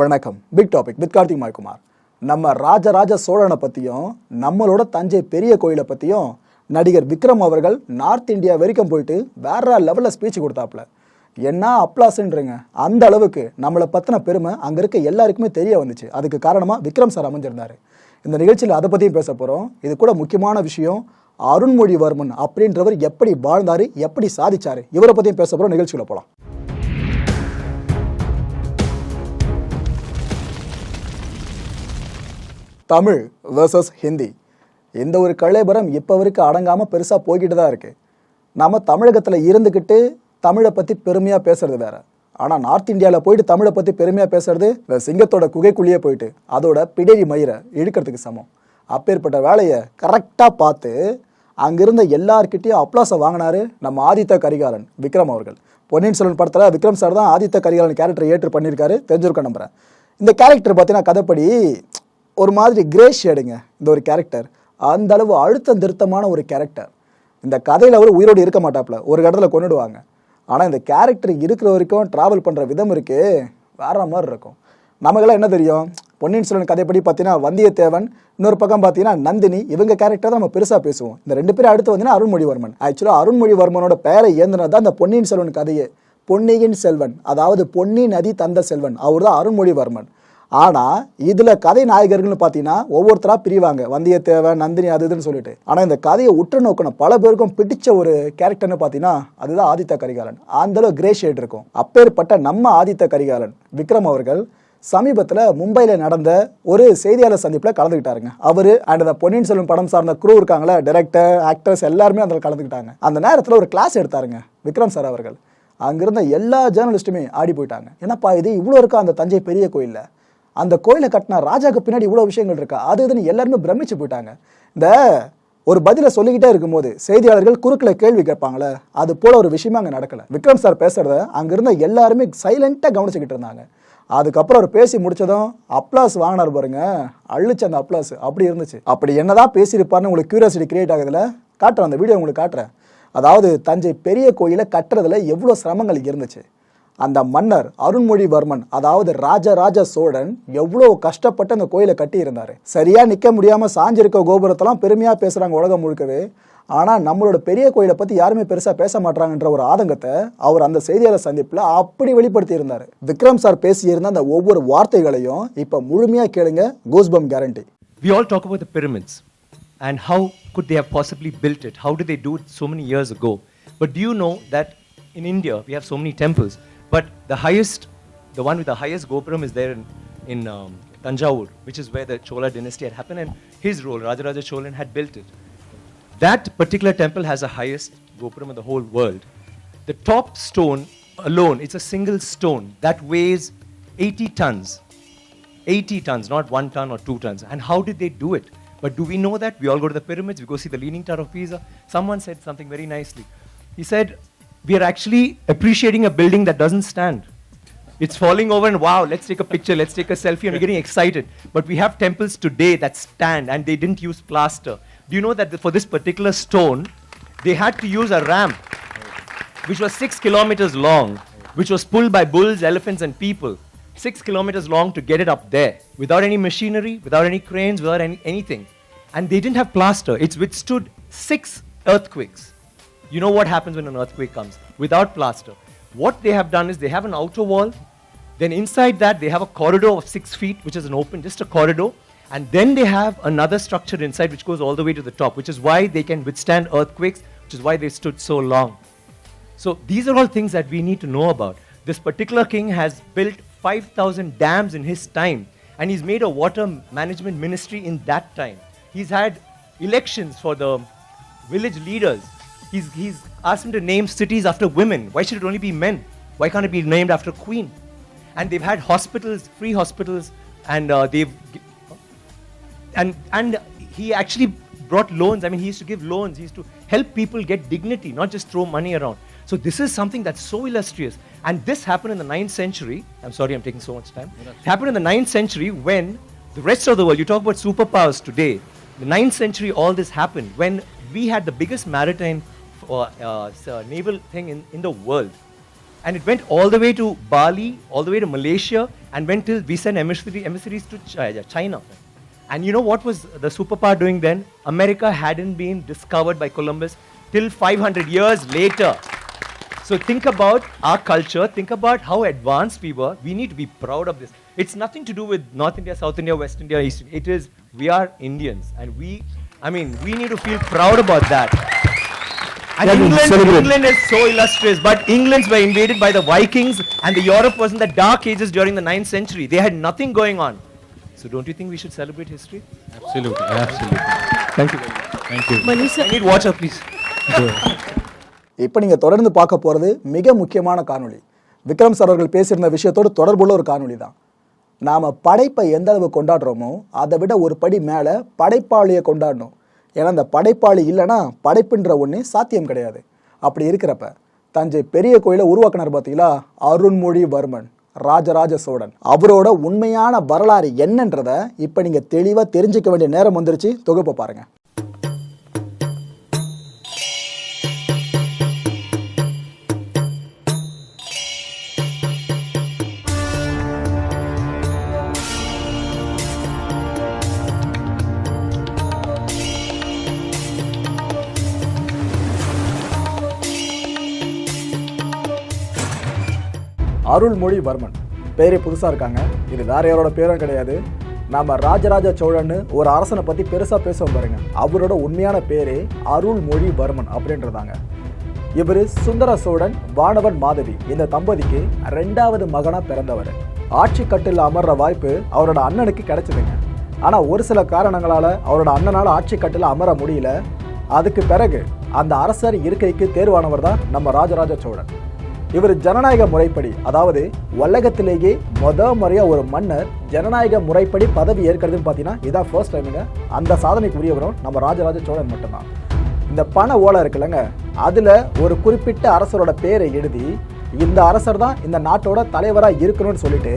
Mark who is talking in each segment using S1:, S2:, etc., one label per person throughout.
S1: வணக்கம். Big topic with Karthik Maikumar. நம்ம ராஜராஜ சோழனை பற்றியும் நம்மளோட தஞ்சை பெரிய கோயிலை பற்றியும் நடிகர் விக்ரம் அவர்கள் நார்த் இந்தியா வரைக்கும் போயிட்டு வேற லெவலில் ஸ்பீச் கொடுத்தாப்புல. என்ன அப்ளாஸ்ன்றங்க? அந்த அளவுக்கு நம்மளை பற்றின பெருமை அங்கே இருக்க எல்லாருக்குமே தெரிய வந்துச்சு. அதுக்கு காரணமாக விக்ரம் சார் அமைஞ்சிருந்தார். இந்த நிகழ்ச்சியில் அதை பற்றியும் பேச போகிறோம் இது கூட முக்கியமான விஷயம் அருண்மொழிவர்மன் அப்படின்றவர் எப்படி வாழ்ந்தாரு எப்படி சாதிச்சார் இவரை பற்றியும் பேச போகிறோம் நிகழ்ச்சியில் போகலாம் தமிழ் வேர்சஸ் ஹிந்தி இந்த ஒரு கலைபரம் இப்போ வரைக்கும் அடங்காமல் பெருசாக போய்கிட்டு தான் இருக்குது நம்ம தமிழகத்தில் இருந்துக்கிட்டு தமிழை பற்றி பெருமையாக பேசுறது வேற. ஆனால் நார்த் இந்தியாவில் போயிட்டு தமிழை பற்றி பெருமையாக பேசுறது சிங்கத்தோட குகைக்குள்ளேயே போயிட்டு அதோட பிடரி மயிரை இழுக்கிறதுக்கு சமம். அப்பேற்பட்ட வேலையை கரெக்டாக பார்த்து அங்கிருந்த எல்லார்கிட்டயும் அப்ளாஸை வாங்கினாரு நம்ம ஆதித்த கரிகாலன் விக்ரம் அவர்கள். பொன்னியின் செல்வன் படத்தில் விக்ரம் சார் தான் ஆதித்த கரிகாலன் கேரக்டர் ஏற்று பண்ணியிருக்காரு தெரிஞ்சிருக்க நம்புறேன். இந்த கேரக்டர் பார்த்தீங்கன்னா கதைப்படி ஒரு மாதிரி கிரே ஷேடுங்க இந்த ஒரு கேரக்டர் அந்த அளவு அழுத்தம் திருத்தமான ஒரு கேரக்டர் இந்த கதையில் அவர் உயிரோடு இருக்க மாட்டாப்புல. ஒரு இடத்துல கொண்டுடுவாங்க ஆனால் இந்த கேரக்டர் இருக்கிற வரைக்கும் ட்ராவல் பண்ணுற விதம் இருக்கு வேற மாதிரி இருக்கும். நமக்கெல்லாம் என்ன தெரியும்? பொன்னியின் செல்வன் கதைப்படி பார்த்தீங்கன்னா வந்தியத்தேவன் இன்னொரு பக்கம் பார்த்தீங்கன்னா நந்தினி இவங்க கேரக்டர் தான் நம்ம பெருசாக பேசுவோம். இந்த ரெண்டு பேரும் அடுத்து வந்தீங்கன்னா அருண்மொழிவர்மன். ஆக்சுவலாக அருண்மொழிவர்மனோட பேரை ஏந்தினது தான் இந்த பொன்னியின் செல்வன் கதையே. பொன்னியின் செல்வன் அதாவது பொன்னி நதி தந்த செல்வன். அவர் தான் அருண்மொழிவர்மன். ஆனால் இதில் கதை நாயகர்கள்னு பார்த்தீங்கன்னா ஒவ்வொருத்தராக பிரிவாங்க. வந்தியத்தேவன் நந்தினி அது இதுன்னு சொல்லிட்டு. ஆனால் இந்த கதையை உற்று நோக்கின பல பேருக்கும் பிடிச்ச ஒரு கேரக்டர்னு பார்த்தீங்கன்னா அதுதான் ஆதித்த கரிகாலன். அந்த அளவு கிரே ஷேட் இருக்கும். அப்பேற்பட்ட நம்ம ஆதித்த கரிகாலன் விக்ரம் அவர்கள் சமீபத்தில் மும்பையில் நடந்த ஒரு செய்தியாளர் சந்திப்பில் கலந்துக்கிட்டாருங்க அவர் அண்ட் அந்த பொன்னியின் செல்வன் படம் சார்ந்த குரூ இருக்காங்களே டைரக்டர் ஆக்டர்ஸ் எல்லாருமே அதில் கலந்துக்கிட்டாங்க அந்த நேரத்தில் ஒரு கிளாஸ் எடுத்தாருங்க விக்ரம் சார் அவர்கள். அங்கிருந்த எல்லா ஜேர்னலிஸ்ட்டுமே ஆடி போயிட்டாங்க. என்னப்பா இது? இவ்வளோ இருக்கா அந்த தஞ்சை பெரிய கோயிலில்? அந்த கோயிலை கட்டின ராஜாக்கு பின்னாடி இவ்வளோ விஷயங்கள் இருக்கா? அது இதுன்னு எல்லாருமே பிரமிச்சு போயிட்டாங்க. இந்த ஒரு பதிலை சொல்லிக்கிட்டே இருக்கும்போது செய்தியாளர்கள் குறுக்கில் கேள்வி கேட்பாங்களே அது போல ஒரு விஷயமா அங்கே நடக்கலை. விக்ரம் சார் பேசுறத அங்க இருந்த எல்லாருமே சைலண்டாக கவனிச்சுக்கிட்டு இருந்தாங்க. அதுக்கப்புறம் அவர் பேசி முடிச்சதும் அப்ளாஸ் வாங்கினார் பாருங்க அள்ளிச்சு அந்த அப்ளாஸ் அப்படி இருந்துச்சு. அப்படி என்னதான் பேசியிருப்பாருன்னு உங்களுக்கு கியூரியாசிட்டி கிரியேட் ஆகுதுல? காட்டுறேன் அந்த வீடியோ உங்களுக்கு காட்டுறேன். அதாவது தஞ்சை பெரிய கோயிலை கட்டுறதுல எவ்வளோ சிரமங்கள் இருந்துச்சு. அந்த மன்னர் அருண்மொழிவர்மன் அதாவது ராஜராஜ சோழன் எவ்வளோ கஷ்டப்பட்டு அந்த கோயிலை கட்டியிருந்தார். சரியாக நிற்க முடியாமல் சாஞ்சிருக்க கோபுரத்தெல்லாம் பெருமையாக பேசுகிறாங்க உலகம் முழுக்கவே. ஆனால் நம்மளோட பெரிய கோயிலை பற்றி யாருமே பெருசாக பேச மாட்டாங்கன்ற ஒரு ஆதங்கத்தை அவர் அந்த செய்தியாளர் சந்திப்பில் அப்படி வெளிப்படுத்தியிருந்தார். விக்ரம் சார் பேசியிருந்த அந்த ஒவ்வொரு வார்த்தைகளையும் இப்போ முழுமையாக கேளுங்க goosebumps guarantee
S2: We all talk about the pyramids and how could they have possibly built it? How did they do it so many years ago? But do you know that in India we have so many temples, but the highest, the one with the highest Gopuram is there in, in um, Tanjavur, which is where the Chola dynasty had happened, and his role, Rajaraja Cholan, had built it. That particular temple has the highest Gopuram in the whole world. The top stone alone, it's a single stone that weighs 80 tons. 80 tons, not one ton or two tons. And how did they do it? But do we know that? We all go to the pyramids, we go see the Leaning Tower of Pisa. Someone said something very nicely. He said, We are actually appreciating a building that doesn't stand. It's falling over, and wow, let's take a picture, let's take a selfie, and we're getting excited. But we have temples today that stand and they didn't use plaster. Do you know that the- for this particular stone, they had to use a ramp which was six kilometers long, which was pulled by bulls, elephants, and people. Six kilometers long to get it up there without any machinery, without any cranes, without any, anything. And they didn't have plaster. It's withstood six earthquakes. You know what happens when an earthquake comes? Without plaster. What they have done is they have an outer wall, then inside that they have a corridor of six feet, which is an open, just a corridor. And then they have another structure inside which goes all the way to the top, which is why they can withstand earthquakes, which is why they stood so long. So these are all things that we need to know about. This particular king has built 5,000 dams in his time, and he's made a water management ministry in that time. He's had elections for the village leaders. He's, he's asked them to name cities after women. Why should it only be men? Why can't it be named after queen? And they've had hospitals, free hospitals, and uh, they've and and he actually brought loans. I mean, he used to give loans. He used to help people get dignity, not just throw money around. So this is something that's so illustrious. And this happened in the 9th century. I'm sorry, I'm taking so much time. It happened in the 9th century when the rest of the world. You talk about superpowers today. The 9th century, all this happened when we had the biggest maritime uh, uh, uh, naval thing in, in the world. And it went all the way to Bali, all the way to Malaysia, and went till we sent emissary, emissaries to China. And you know what was the superpower doing then? America hadn't been discovered by Columbus till 500 years later. So think about our culture, think about how advanced we were. We need to be proud of this. It's nothing to do with North India, South India, West India, East India. It is, we are Indians. And we, I mean, we need to feel proud about that. England. England is so illustrious, but Englands were invaded by the Vikings, and the Europe was in the dark ages during the 9th century. They had nothing going on. So don't you think we should celebrate history?
S3: Absolutely, absolutely.
S2: Thank you very much.
S3: Thank you.
S4: Manisha,
S2: I need water, please.
S1: இப்போ நீங்கள் தொடர்ந்து பார்க்க போகிறது மிக முக்கியமான காணொளி Vikram sir அவர்கள் பேசியிருந்த விஷயத்தோடு தொடர்புள்ள ஒரு காணொளி தான் நாம் படைப்பை எந்த அளவு கொண்டாடுறோமோ அதை விட ஒரு படி மேலே படைப்பாளியை கொண்டாடணும் ஏன்னா அந்த படைப்பாளி இல்லைன்னா படைப்புன்ற ஒன்று சாத்தியம் கிடையாது. அப்படி இருக்கிறப்ப தஞ்சை பெரிய கோயிலை உருவாக்கினார் பார்த்தீங்களா அருண்மொழிவர்மன் ராஜராஜ சோழன். அவரோட உண்மையான வரலாறு என்னன்றதை இப்போ நீங்கள் தெளிவாக தெரிஞ்சுக்க வேண்டிய நேரம் வந்துருச்சு. தொகுப்பை பாருங்கள் அருள்மொழிவர்மன். பேரே புதுசாக இருக்காங்க. இது வேற யாரோட பேரும் கிடையாது. நம்ம ராஜராஜ சோழன்னு ஒரு அரசனை பற்றி பெருசாக பேசுவோம் பாருங்க. அவரோட உண்மையான பேரே அருள்மொழிவர்மன் அப்படின்றதாங்க. இவர் சுந்தர சோழன் வானவன் மாதவி. இந்த தம்பதிக்கு ரெண்டாவது மகனாக பிறந்தவர். ஆட்சி கட்டில் அமர்ற வாய்ப்பு அவரோட அண்ணனுக்கு கிடைச்சதுங்க. ஆனால் ஒரு சில காரணங்களால் அவரோட அண்ணனால ஆட்சி கட்டில் அமர முடியல. அதுக்கு பிறகு அந்த அரசர் இருக்கைக்கு தேர்வானவர் தான் நம்ம ராஜராஜ சோழன். இவர் ஜனநாயக முறைப்படி அதாவது உலகத்திலேயே முத முறையாக ஒரு மன்னர் ஜனநாயக முறைப்படி பதவி ஏற்கிறதுன்னு பார்த்தீங்கன்னா இதான் ஃபர்ஸ்ட் டைமுங்க அந்த சாதனைக்கு உரியவரும் நம்ம ராஜராஜ சோழன் மட்டும்தான். இந்த பண ஓலை இருக்குல்லங்க அதில் ஒரு குறிப்பிட்ட அரசரோட பேரை எழுதி இந்த அரசர் தான் இந்த நாட்டோட தலைவராக இருக்கணும்னு சொல்லிட்டு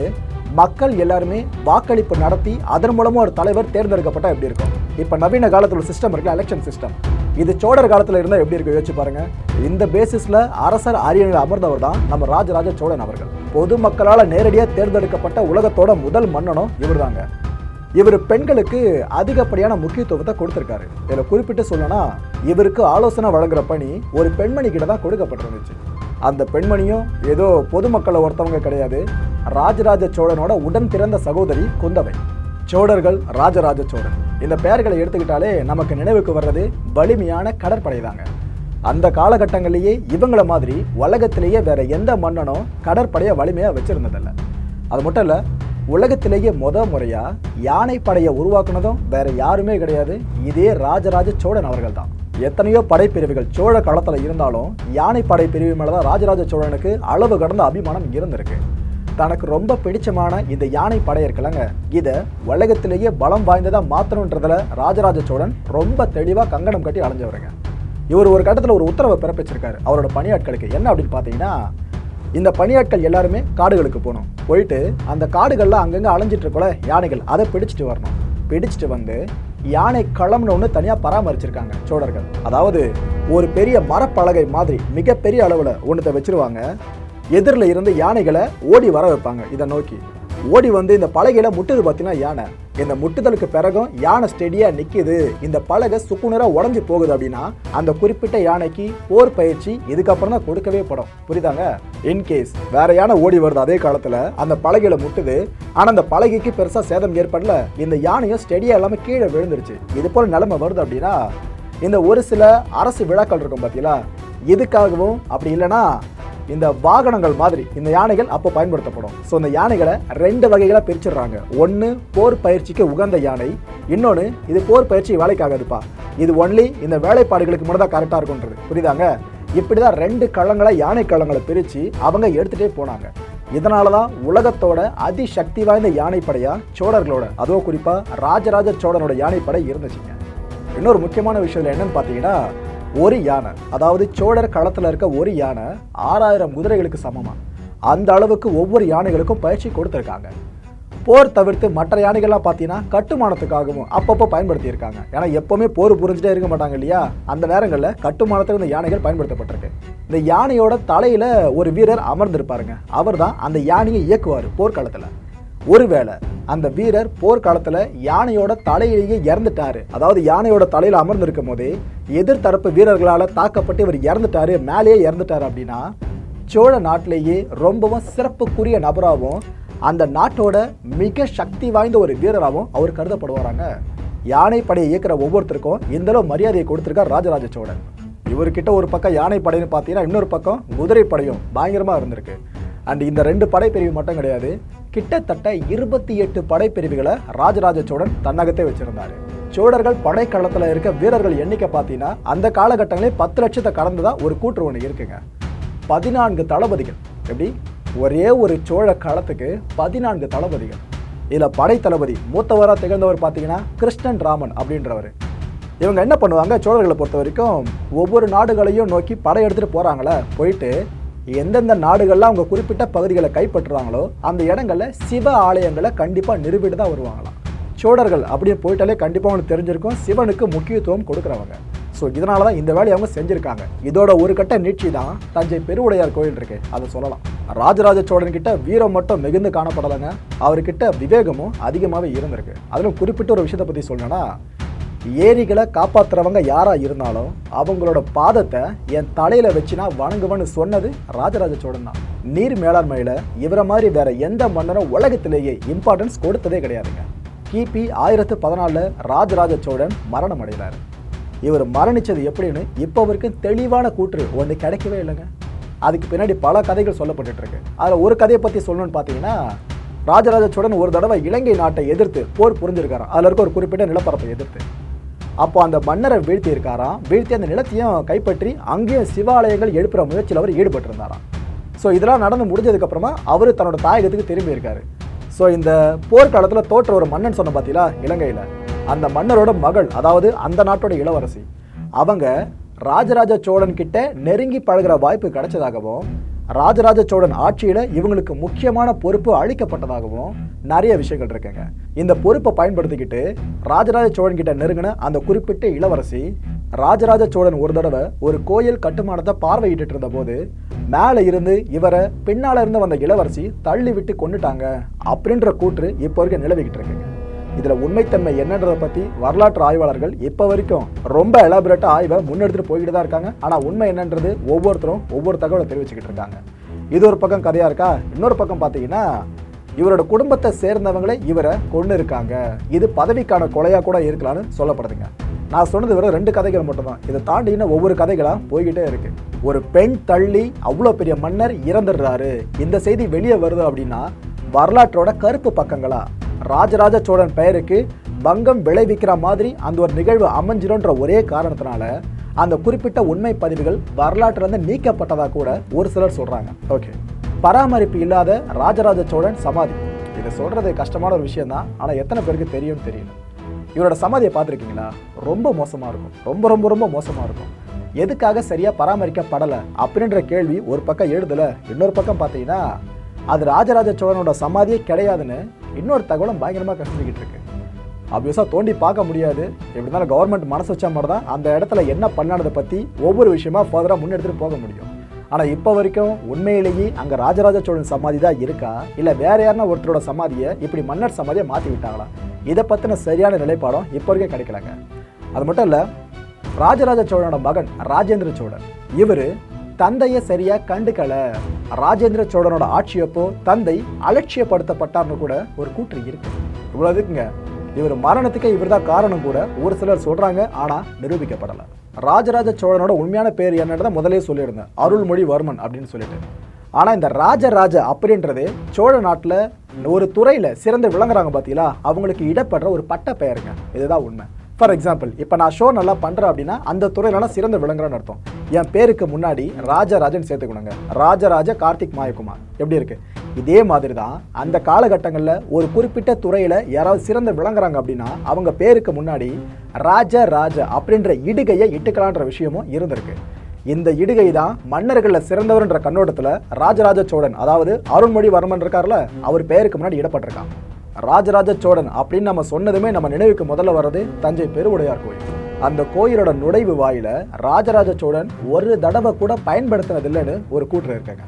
S1: மக்கள் எல்லாருமே வாக்களிப்பு நடத்தி அதன் மூலமாக ஒரு தலைவர் தேர்ந்தெடுக்கப்பட்டால் எப்படி இருக்கும்? இப்போ நவீன காலத்தில் ஒரு சிஸ்டம் இருக்குல்ல எலெக்ஷன் சிஸ்டம் இது சோழர் காலத்தில் இருந்தால் எப்படி இருக்கு? யோசிச்சு பாருங்க. இந்த பேசிஸ்ல அரசர் அரியணையில் அமர்ந்தவர் தான் நம்ம ராஜராஜ சோழன் அவர்கள். பொதுமக்களால் நேரடியாக தேர்ந்தெடுக்கப்பட்ட உலகத்தோட முதல் மன்னனும் இவர்தாங்க. இவர் பெண்களுக்கு அதிகப்படியான முக்கியத்துவத்தை கொடுத்துருக்காரு. இதில் குறிப்பிட்டு சொல்லணும்னா இவருக்கு ஆலோசனை வழங்குற பணி ஒரு பெண்மணி கிட்ட தான் கொடுக்கப்பட்டிருந்துச்சு. அந்த பெண்மணியும் ஏதோ பொதுமக்களை ஒருத்தவங்க கிடையாது ராஜராஜ சோழனோட உடன் பிறந்த சகோதரி குந்தவை. சோழர்கள் ராஜராஜ சோழன் இந்த பெயர்களை எடுத்துக்கிட்டாலே நமக்கு நினைவுக்கு வர்றது வலிமையான கடற்படை தாங்க. அந்த காலகட்டங்களிலேயே இவங்கள மாதிரி உலகத்திலேயே வேற எந்த மன்னனும் கடற்படையை வலிமையாக வச்சுருந்ததில்ல. அது மட்டும் இல்லை உலகத்திலேயே முத முறையாக யானை படையை உருவாக்குனதும் வேற யாருமே கிடையாது. இதே ராஜராஜ சோழன் அவர்கள் தான் எத்தனையோ படைப்பிரிவுகள் சோழ காலத்தில் இருந்தாலும் யானை படைப்பிரிவு மேலே தான் ராஜராஜ சோழனுக்கு அளவு கடந்த அபிமானம் இருந்திருக்கு. தனக்கு ரொம்ப பிடிச்சமான இந்த யானை படை இருக்கலங்க இதை உலகத்திலேயே பலம் வாய்ந்ததாக மாற்றணுன்றதுல ராஜராஜ சோழன் ரொம்ப தெளிவாக கங்கணம் கட்டி அலைஞ்சவருங்க இவர் ஒரு கட்டத்தில் ஒரு உத்தரவை பிறப்பிச்சிருக்காரு. அவரோட பணியாட்களுக்கு. என்ன அப்படின்னு பார்த்தீங்கன்னா இந்த பணியாட்கள் எல்லாருமே காடுகளுக்கு போகணும். போயிட்டு அந்த காடுகளில் அங்கங்கே அலைஞ்சிட்டு இருக்கல யானைகள் அதை பிடிச்சிட்டு வரணும். பிடிச்சிட்டு வந்து யானை களம்னு ஒன்று தனியாக பராமரிச்சிருக்காங்க சோழர்கள். அதாவது ஒரு பெரிய மரப்பலகை மாதிரி மிகப்பெரிய அளவில் ஒன்றத்தை வச்சிருவாங்க. எதிரில் இருந்து யானைகளை ஓடி வர வைப்பாங்க. இதை நோக்கி. ஓடி வந்து இந்த பலகையில் முட்டுது பார்த்தீங்கன்னா யானை. இந்த முட்டுதலுக்கு பிறகும் யானை ஸ்டெடியாக நிற்கிது இந்த பலகை சுக்குநராக உடஞ்சி போகுது அப்படின்னா அந்த குறிப்பிட்ட யானைக்கு போர் பயிற்சி இதுக்கப்புறம் தான் கொடுக்கவே படும். புரியுதாங்க? இன்கேஸ் வேற யானை ஓடி வருது அதே காலத்தில் அந்த பலகையில் முட்டுது. ஆனால் அந்த பலகைக்கு பெருசாக சேதம் ஏற்படல. இந்த யானையும் ஸ்டெடியாக இல்லாமல் கீழே விழுந்துருச்சு. இது போல் நிலைமை வருது அப்படின்னா இந்த ஒரு சில அரசு விழாக்கள் இருக்கும் பார்த்தீங்களா இதுக்காகவும் அப்படி இல்லைன்னா இந்த வாகனங்கள் மாதிரி இந்த யானைகள் அப்போ பயன்படுத்தப்படும். ஸோ இந்த யானைகளை ரெண்டு வகைகளாக பிரிச்சிடுறாங்க. ஒன்று போர் பயிற்சிக்கு உகந்த யானை இன்னொன்று இது போர் பயிற்சி வேலைக்காகாதுப்பா இது ஒன்லி இந்த வேலைப்பாடுகளுக்கு மட்டும் தான் கரெக்டாக இருக்கும்ன்றது. புரியுதாங்க? இப்படி தான் ரெண்டு களங்களை யானை களங்களை பிரித்து அவங்க எடுத்துகிட்டே போனாங்க. இதனால தான் உலகத்தோட அதிசக்தி வாய்ந்த யானைப்படையாக சோழர்களோட அதுவும் குறிப்பாக ராஜராஜ சோழனோட யானைப்படை இருந்துச்சுங்க. இன்னொரு முக்கியமான விஷயம் என்னன்னு பார்த்தீங்கன்னா ஒரு யானை அதாவது சோழர் களத்தில் இருக்க ஒரு யானை ஆறாயிரம் குதிரைகளுக்கு சமமாக அந்த அளவுக்கு ஒவ்வொரு யானைகளுக்கும் பயிற்சி கொடுத்துருக்காங்க. போர் தவிர்த்து மற்ற யானைகள்லாம் பார்த்தீங்கன்னா கட்டுமானத்துக்காகவும் அப்பப்போ பயன்படுத்தியிருக்காங்க. ஏன்னா எப்போவுமே போர் புரிஞ்சுட்டே இருக்க மாட்டாங்க இல்லையா? அந்த நேரங்களில் கட்டுமானத்துக்கு இந்த யானைகள் பயன்படுத்தப்பட்டிருக்கு. இந்த யானையோட தலையில் ஒரு வீரர் அமர்ந்திருப்பாருங்க. அவர் தான் அந்த யானையை இயக்குவார் போர்க்காலத்தில் ஒருவேளை அந்த வீரர் போர்க்காலத்துல யானையோட தலையிலேயே இறந்துட்டாரு. அதாவது யானையோட தலையில அமர்ந்திருக்கும் போதே எதிர்த்தரப்பு வீரர்களால தாக்கப்பட்டு இவர் இறந்துட்டாரு மேலேயே இறந்துட்டாரு அப்படின்னா சோழ நாட்டிலேயே ரொம்பவும் சிறப்புக்குரிய நபராகவும் அந்த நாட்டோட மிக சக்தி வாய்ந்த ஒரு வீரராகவும் அவர் கருதப்படுவாராங்க. யானை படையை ஒவ்வொருத்தருக்கும் இந்தளவு மரியாதையை கொடுத்துருக்கார் ராஜராஜ சோழன். இவர்கிட்ட ஒரு பக்கம் யானைப்படைன்னு பார்த்தீங்கன்னா இன்னொரு பக்கம் குதிரைப்படையும் பயங்கரமாக இருந்திருக்கு. அண்ட் இந்த ரெண்டு படைப்பிரிவு மட்டும் கிடையாது கிட்டத்தட்ட இருபத்தி எட்டு படைப்பிரிவுகளை ராஜராஜ சோழன் தன்னகத்தே வச்சிருந்தாரு. சோழர்கள் படைக்களத்தில் இருக்க வீரர்கள் எண்ணிக்கை பார்த்தீங்கன்னா அந்த காலகட்டங்களே பத்து லட்சத்தை கடந்துதான் ஒரு கூற்று ஒன்று இருக்குங்க. பதினான்கு தளபதிகள். எப்படி? ஒரே ஒரு சோழ காலத்துக்கு பதினான்கு தளபதிகள். இதில் படை தளபதி மூத்தவராக திகழ்ந்தவர் பார்த்தீங்கன்னா கிருஷ்ணன் ராமன் அப்படின்றவர். இவங்க என்ன பண்ணுவாங்க? சோழர்களை பொறுத்த வரைக்கும் ஒவ்வொரு நாடுகளையும் நோக்கி படை எடுத்துகிட்டு போகிறாங்களே போயிட்டு எந்தெந்த நாடுகள்லாம் அவங்க குறிப்பிட்ட பகுதிகளை கைப்பற்றுறாங்களோ அந்த இடங்களில் சிவ ஆலயங்களை கண்டிப்பாக நிறுவிட்டு தான் வருவாங்களாம். சோழர்கள் அப்படியே போயிட்டாலே கண்டிப்பாக அவங்களுக்கு தெரிஞ்சிருக்கும். சிவனுக்கு முக்கியத்துவம் கொடுக்குறவங்க. ஸோ இதனால தான் இந்த வேலையை அவங்க செஞ்சுருக்காங்க. இதோட ஒரு கட்ட நீட்சி தான் தஞ்சை பெருவுடையார் கோயில் இருக்கு. அதை சொல்லலாம். ராஜராஜ சோழன் கிட்ட வீரம் மட்டும் மிகுந்து காணப்படலைங்க. அவர்கிட்ட விவேகமும் அதிகமாகவே இருந்திருக்கு. அதிலும் குறிப்பிட்ட ஒரு விஷயத்தை பற்றி சொல்லணும்னா ஏரிகளை காப்பாற்றுறவங்க யாராக இருந்தாலும் அவங்களோட பாதத்தை என் தலையில் வச்சு நான் வணங்குவேன்னு சொன்னது ராஜராஜ சோழன் தான். நீர் மேலாண்மையில் இவரை மாதிரி வேற எந்த மன்னரும் உலகத்திலேயே இம்பார்ட்டன்ஸ் கொடுத்ததே கிடையாதுங்க. கிபி ஆயிரத்து பதினாலில் ராஜராஜ சோழன் மரணம் அடைகிறார். இவர் மரணிச்சது எப்படின்னு இப்போ வரைக்கும் தெளிவான கூற்று ஒன்று கிடைக்கவே இல்லைங்க. அதுக்கு பின்னாடி பல கதைகள் சொல்லப்பட்டு இருக்கு அதில் ஒரு கதையை பற்றி சொல்லணும்னு பார்த்தீங்கன்னா ராஜராஜ சோழன் ஒரு தடவை இலங்கை நாட்டை எதிர்த்து போர் புரிஞ்சிருக்காரு அதில் இருக்க ஒரு குறிப்பிட்ட நிலப்பரப்பை எதிர்த்து. அப்போ அந்த மன்னரை வீழ்த்தியிருக்காராம். வீழ்த்தி அந்த நிலத்தையும் கைப்பற்றி அங்கேயும் சிவாலயங்கள் எழுப்புற முயற்சியில் அவர் ஈடுபட்டிருந்தாராம். ஸோ இதெல்லாம் நடந்து முடிஞ்சதுக்கப்புறமா அவர் தன்னோட தாயகத்துக்கு திரும்பி இருக்காரு ஸோ இந்த போர்க்காலத்தில் தோற்ற ஒரு மன்னன் சொன்ன பார்த்தீங்களா இலங்கையில். அந்த மன்னரோட மகள் அதாவது அந்த நாட்டோட இளவரசி. அவங்க ராஜராஜ சோழன் கிட்ட நெருங்கி பழகுற வாய்ப்பு கிடைச்சதாகவும் ராஜராஜ சோழன் ஆட்சியில இவங்களுக்கு முக்கியமான பொறுப்பு அளிக்கப்பட்டதாகவும் நிறைய விஷயங்கள் இருக்குங்க. இந்த பொறுப்பை பயன்படுத்திக்கிட்டு ராஜராஜ சோழன் கிட்ட நெருங்கின அந்த குறிப்பிட்ட இளவரசி ராஜராஜ சோழன் ஒரு தடவை ஒரு கோயில் கட்டுமானத்தை பார்வையிட்டு இருந்த போது மேலே இருந்து இவரை பின்னால இருந்து வந்த இளவரசி தள்ளி விட்டு கொண்டுட்டாங்க அப்படின்ற கூற்று இப்போ வரைக்கும் நிலவிக்கிட்டு இருக்குங்க. இதில் உண்மைத்தன்மை என்னன்றதை பற்றி வரலாற்று ஆய்வாளர்கள் இப்போ வரைக்கும் ரொம்ப எலாபரேட்டாக ஆய்வை முன்னெடுத்துட்டு போய்கிட்டு தான் இருக்காங்க. ஆனால் உண்மை என்னன்றது ஒவ்வொருத்தரும் ஒவ்வொரு தகவலை தெரிவிச்சுக்கிட்டு இருக்காங்க. இது ஒரு பக்கம் கதையாக இருக்கா? இன்னொரு பக்கம் பார்த்தீங்கன்னா இவரோட குடும்பத்தை சேர்ந்தவங்களே இவரை கொண்டு இருக்காங்க. இது பதவிக்கான கொலையாக கூட இருக்கலாம்னு சொல்லப்படுதுங்க. நான் சொன்னது வெறும் ரெண்டு கதைகள் மட்டும்தான். இதை தாண்டி இன்னும் ஒவ்வொரு கதைகளாக போய்கிட்டே இருக்கு. ஒரு பெண் தள்ளி அவ்வளோ பெரிய மன்னர் இறந்துடுறாரு. இந்த செய்தி வெளியே வருது அப்படின்னா வரலாற்றோட கருப்பு பக்கங்களா? ராஜராஜ சோழன் பெயருக்கு பங்கம் விளைவிக்கிற மாதிரி அந்த ஒரு நிகழ்வு அமைஞ்சிடும்ன்ற ஒரே காரணத்தினால அந்த குறிப்பிட்ட உண்மை பதிவுகள் வரலாற்றிலிருந்து நீக்கப்பட்டதாக கூட ஒரு சிலர் சொல்கிறாங்க ஓகே பராமரிப்பு இல்லாத ராஜராஜ சோழன் சமாதி. இதை சொல்கிறது கஷ்டமான ஒரு விஷயம் தான் ஆனால் எத்தனை பேருக்கு தெரியும்னு தெரியல. இவரோட சமாதியை பார்த்துருக்கீங்களா? ரொம்ப மோசமாக இருக்கும். ரொம்ப ரொம்ப ரொம்ப மோசமாக இருக்கும். எதுக்காக சரியாக பராமரிக்கப்படலை அப்படின்ற கேள்வி ஒரு பக்கம் எழுதலை. இன்னொரு பக்கம் பார்த்தீங்கன்னா அது ராஜராஜ சோழனோட சமாதியே கிடையாதுன்னு இன்னொரு தகவலும் பயங்கரமாக கஷ்டிக்கிட்டு இருக்கு. ஆப்வியஸாக தோண்டி பார்க்க முடியாது. எப்படி இருந்தாலும் கவர்மெண்ட் மனசு வச்ச மாதிரி தான் அந்த இடத்துல என்ன பண்ணானதை பற்றி ஒவ்வொரு விஷயமா ஃபர்தராக முன்னெடுத்துட்டு போக முடியும். ஆனால் இப்போ வரைக்கும் உண்மையிலேயே அங்கே ராஜராஜ சோழன் சமாதி தான் இருக்கா? இல்லை வேற யாருன்னா ஒருத்தரோட சமாதியை இப்படி மன்னர் சமாதியை மாற்றி விட்டாங்களா? இதை பற்றின சரியான நிலைப்பாடம் இப்போ வரைக்கும் கிடைக்கலங்க. அது மட்டும் இல்லை ராஜராஜ சோழனோட மகன் ராஜேந்திர சோழன். இவர் தந்தையை சரியா கண்டுக்கல. ராஜேந்திர சோழனோட ஆட்சியப்போ தந்தை அலட்சியப்படுத்தப்பட்டார்னு கூட ஒரு கூற்று இருக்கு. இவ்வளவு இருக்குங்க. இவர் மரணத்துக்கு இவர் தான் காரணம் கூட ஒரு சிலர் சொல்றாங்க ஆனா நிரூபிக்கப்படல. ராஜராஜ சோழனோட உண்மையான பேர் என்னன்றதை முதலே சொல்லியிருந்தேன். அருள்மொழிவர்மன் அப்படின்னு சொல்லிட்டு. ஆனா இந்த ராஜராஜ அப்படின்றது சோழ நாட்டில் ஒரு துறையில சிறந்து விளங்குறாங்க பாத்தீங்களா? அவங்களுக்கு இடப்படுற ஒரு பட்ட பெயருங்க. இதுதான் உண்மை. ஃபார் எக்ஸாம்பிள் இப்போ நான் ஷோ நல்லா பண்ணுறேன் அப்படின்னா அந்த துறையில நான் சிறந்து விளங்குறேன்னு அர்த்தம். என் பேருக்கு முன்னாடி ராஜராஜன் சேர்த்துக்கணுங்க. ராஜராஜ கார்த்திக் மாயகுமார். எப்படி இருக்கு? இதே மாதிரி தான் அந்த காலகட்டங்களில் ஒரு குறிப்பிட்ட துறையில் யாராவது சிறந்து விளங்குறாங்க அப்படின்னா அவங்க பேருக்கு முன்னாடி ராஜ ராஜ அப்படின்ற இடுகையை இட்டுக்கலான்ற விஷயமும் இருந்திருக்கு. இந்த இடுகை தான் மன்னர்களில் சிறந்தவர்ன்ற கண்ணோட்டத்தில் ராஜராஜ சோழன் அதாவது அருண்மொழிவர்மன் இருக்கார்ல அவர் பேருக்கு முன்னாடி இடப்பட்டிருக்கான். ராஜராஜ சோழன் அப்படின்னு நம்ம சொன்னதுமே நம்ம நினைவுக்கு முதல்ல வர்றது தஞ்சை பெருவுடையார் கோயில். அந்த கோயிலோட நுழைவு வாயில ராஜராஜ சோழன் ஒரு தடவை கூட பயன்படுத்தினதில்லைன்னு ஒரு கூற்று இருக்காங்க.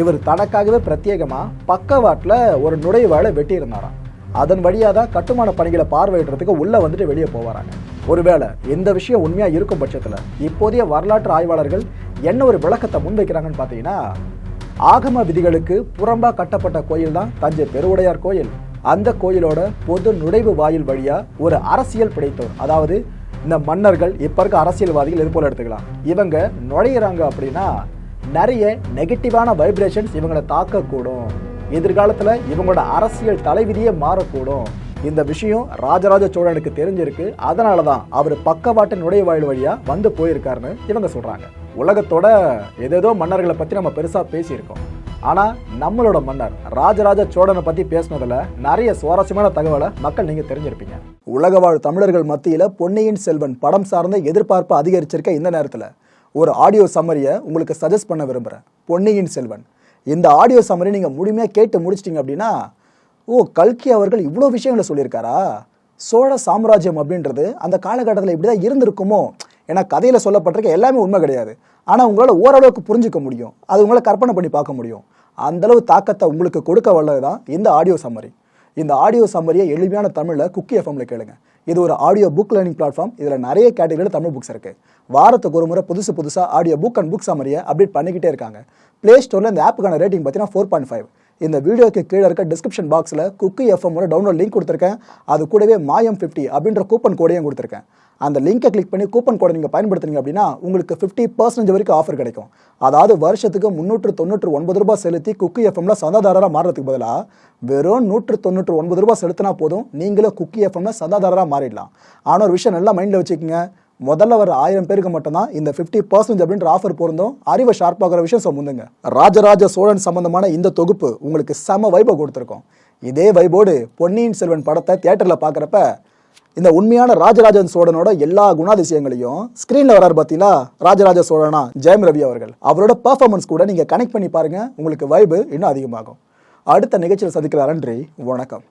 S1: இவர் தனக்காகவே பிரத்யேகமா பக்கவாட்டில் ஒரு நுழைவாயில வெட்டியிருந்தாராம். அதன் வழியாக தான் கட்டுமான பணிகளை பார்வையிடுறதுக்கு உள்ள வந்துட்டு வெளியே போவாராங்க. ஒருவேளை இந்த விஷயம் உண்மையா இருக்கும் பட்சத்தில் இப்போதைய வரலாற்று ஆய்வாளர்கள் என்ன ஒரு விளக்கத்தை முன்வைக்கிறாங்கன்னு பார்த்தீங்கன்னா ஆகம விதிகளுக்கு புறம்பா கட்டப்பட்ட கோயில் தான் தஞ்சை பெருவுடையார் கோயில். அந்த கோயிலோட பொது நுழைவு வாயில் வழியா ஒரு அரசியல் பிடித்தோர் அதாவது இந்த மன்னர்கள் இப்போ இருக்க அரசியல்வாதிகள் இது போல எடுத்துக்கலாம்? இவங்க நுழையிறாங்க அப்படின்னா நிறைய நெகட்டிவான வைப்ரேஷன்ஸ் இவங்களை தாக்கக்கூடும். எதிர்காலத்தில் இவங்களோட அரசியல் தலைவிதியே மாறக்கூடும். இந்த விஷயம் ராஜராஜ சோழனுக்கு தெரிஞ்சிருக்கு. அதனால தான் அவர் பக்கவாட்டு நுழைவாயில் வழியாக வந்து போயிருக்காருன்னு இவங்க சொல்கிறாங்க உலகத்தோட ஏதேதோ மன்னர்களை பற்றி நம்ம பெருசாக பேசியிருக்கோம். ஆனா நம்மளோட மன்னர் ராஜராஜ சோழனை பத்தி பேசினதுல நிறைய சுவாரஸ்யமான தகவலை மக்கள் நீங்க தெரிஞ்சிருப்பீங்க. உலக வாழ் தமிழர்கள் மத்தியில பொன்னியின் செல்வன் படம் சார்ந்த எதிர்பார்ப்பு அதிகரிச்சிருக்க இந்த நேரத்துல. ஒரு ஆடியோ சம்மரியை உங்களுக்கு சஜஸ்ட் பண்ண விரும்புகிறேன் பொன்னியின் செல்வன். இந்த ஆடியோ சம்மரி நீங்கள் முழுமையாக கேட்டு முடிச்சிட்டிங்க அப்படின்னா ஓ கல்கி அவர்கள் இவ்வளோ விஷயங்களை சொல்லியிருக்காரா? சோழ சாம்ராஜ்யம் அப்படின்றது அந்த காலகட்டத்தில் இப்படி தான் இருந்திருக்குமோ? ஏன்னா கதையில் சொல்லப்பட்டிருக்க எல்லாமே உண்மை கிடையாது. ஆனால் உங்களால் ஓரளவுக்கு புரிஞ்சுக்க முடியும். அது உங்களால் கற்பனை பண்ணி பார்க்க முடியும். அந்தளவு தாக்கத்தை உங்களுக்கு கொடுக்க வல்லது தான் இந்த ஆடியோ சம்மரி இந்த ஆடியோ சம்மரியை எளிமையான தமிழில் குக்கி எஃப்எம்ல கேளுங்க. இது ஒரு ஆடியோ புக் லேர்னிங் பிளாட்ஃபார்ம் இதில் நிறைய கேட்டகரியில் தமிழ் புக்ஸ் இருக்குது வாரத்துக்கு ஒரு முறை புதுசு புதுசாக ஆடியோ புக் அண்ட் புக் சம்மரியை அப்டேட் பண்ணிக்கிட்டே இருக்காங்க. ப்ளே ஸ்டோரில் இந்த ஆப்புக்கான ரேட்டிங் பார்த்தீங்கன்னா ஃபோர் பாயிண்ட் ஃபைவ் இந்த வீடியோக்கு கீழே இருக்க டிஸ்கிரிப்ஷன் பாக்ஸில் குக்கி எஃப்எம் டவுன்லோட் லிங்க் கொடுத்துருக்கேன். அது கூடவே மாயம் ஃபிஃப்டி அப்படின்ற கூப்பன் கோடையும் கொடுத்துருக்கேன். அந்த லிங்கை கிளிக் பண்ணி கூப்பன் கோடை நீங்கள் பயன்படுத்துனீங்க அப்படின்னா உங்களுக்கு ஃபிஃப்டி பர்சன்டேஜ் வரைக்கும் ஆஃபர் கிடைக்கும். அதாவது வருஷத்துக்கு முந்நூற்று தொண்ணூற்று ஒன்பது ரூபாய் செலுத்தி குக்கி எஃப்எம்ல சந்தாதாரராக மாறுறதுக்கு பதிலாக வெறும் நூற்று தொண்ணூற்று ஒன்பது ரூபாய் செலுத்தினா போதும் நீங்களே குக்கி எஃப்எம்ல சந்தாதாரராக மாறிடலாம். ஆனால் ஒரு விஷயம் நல்லா மைண்டில் வச்சுக்கோங்க. முதல்ல வர ஆயிரம் பேருக்கு மட்டும்தான் இந்த ஃபிஃப்டி பர்சன்ட் அப்படின்ற ஆஃபர் பொருந்தும். அறிவை ஷார்ப்பாகிற விஷயம் சொல்லுங்க ராஜராஜ சோழன் சம்பந்தமான இந்த தொகுப்பு உங்களுக்கு செம வைபை கொடுத்துருக்கோம். இதே வைபோடு பொன்னியின் செல்வன் படத்தை தியேட்டரில் பார்க்குறப்ப இந்த உண்மையான ராஜராஜன் சோழனோட எல்லா குணாதிசயங்களையும் ஸ்க்ரீனில் வராரு பார்த்தீங்களா ராஜராஜ சோழனா ஜெயம் ரவி அவர்கள். அவரோட பர்ஃபார்மன்ஸ் கூட நீங்கள் கனெக்ட் பண்ணி பாருங்கள் உங்களுக்கு வைபு இன்னும் அதிகமாகும். அடுத்த நிகழ்ச்சியில் சந்திக்கிற நன்றி. வணக்கம்.